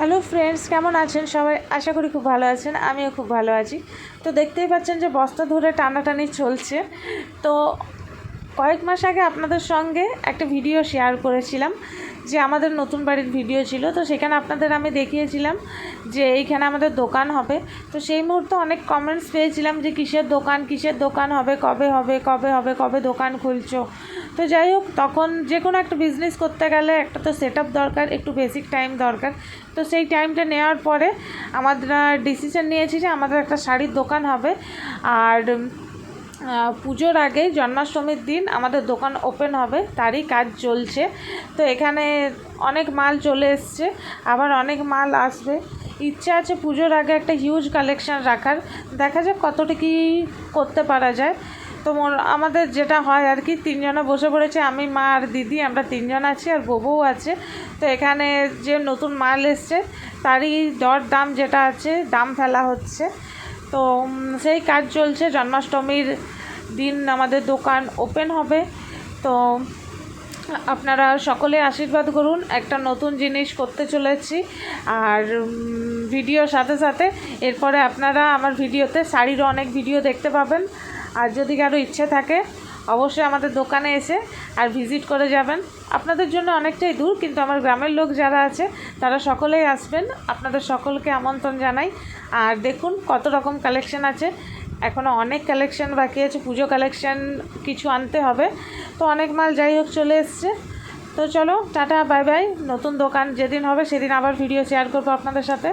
Hello friends কেমন আছেন? সবাই আশা করি খুব ভালো আছেন, আমিও খুব ভালো আছি। তো দেখতেই পাচ্ছেন যে বস্তা ধরে টানাটানি চলছে। তো কয়েক মাস আগে আপনাদের সঙ্গে একটা ভিডিও শেয়ার করেছিলাম যে আমাদের নতুন বাড়ির ভিডিও ছিল, তো সেখানে আপনাদের আমি দেখিয়েছিলাম যে এইখানে আমাদের দোকান হবে। তো সেই মুহূর্তে অনেক কমেন্টস পেয়েছিলাম যে কিসের দোকান কিসের দোকান হবে, কবে হবে কবে হবে, কবে দোকান খুলছো? তো যাই হোক, তখন যে কোনো একটা বিজনেস করতে গেলে একটা তো সেট দরকার, একটু বেসিক টাইম দরকার। তো সেই টাইমটা নেওয়ার পরে আমরা ডিসিশন নিয়েছি যে আমাদের একটা শাড়ির দোকান হবে। আর পুজোর আগে জন্মাষ্টমীর দিন আমাদের দোকান ওপেন হবে, তারই কাজ চলছে। তো এখানে অনেক মাল চলে এসছে, আবার অনেক মাল আসবে। ইচ্ছা আছে পুজোর আগে একটা হিউজ কালেকশন রাখার। দেখা যাক কতটা কি করতে পারা যায়। তো আমাদের যেটা হয় আর কি তিনজনে বসে পড়েছে, আমি, মা আর দিদি, আমরা তিনজন আছি আর বউও আছে। তো এখানে যে নতুন মাল এসছে, তারই দর দাম যেটা আছে, দাম ফেলা হচ্ছে। তো সেই কাজ চলছে। জন্মাষ্টমীর দিন আমাদের দোকান ওপেন হবে। তো, আপনারা সকলে আশীর্বাদ করুন। একটা নতুন জিনিস করতে চলেছি। আর ভিডিও ভিডিওর সাথে সাথে এরপরে আপনারা আমার ভিডিওতে শাড়ির অনেক ভিডিও দেখতে পাবেন। আর যদি কারও ইচ্ছে থাকে অবশ্যই আমাদের দোকানে এসে আর ভিজিট করে যাবেন। আপনাদের জন্য অনেকটাই দূর, কিন্তু আমার গ্রামের লোক যারা আছে, তারা সকলেই আসবেন। আপনাদের সকলকে আমন্ত্রণ জানাই। আর দেখুন কত রকম কালেকশন আছে। এখনও অনেক কালেকশন বাকি আছে। পুজো কালেকশন কিছু আনতে হবে। তো অনেক মাল যাই হোক চলে এসছে। তো চলো, টাটা বাই বাই নতুন দোকান যেদিন হবে, সেদিন আবার ভিডিও শেয়ার করব আপনাদের সাথে।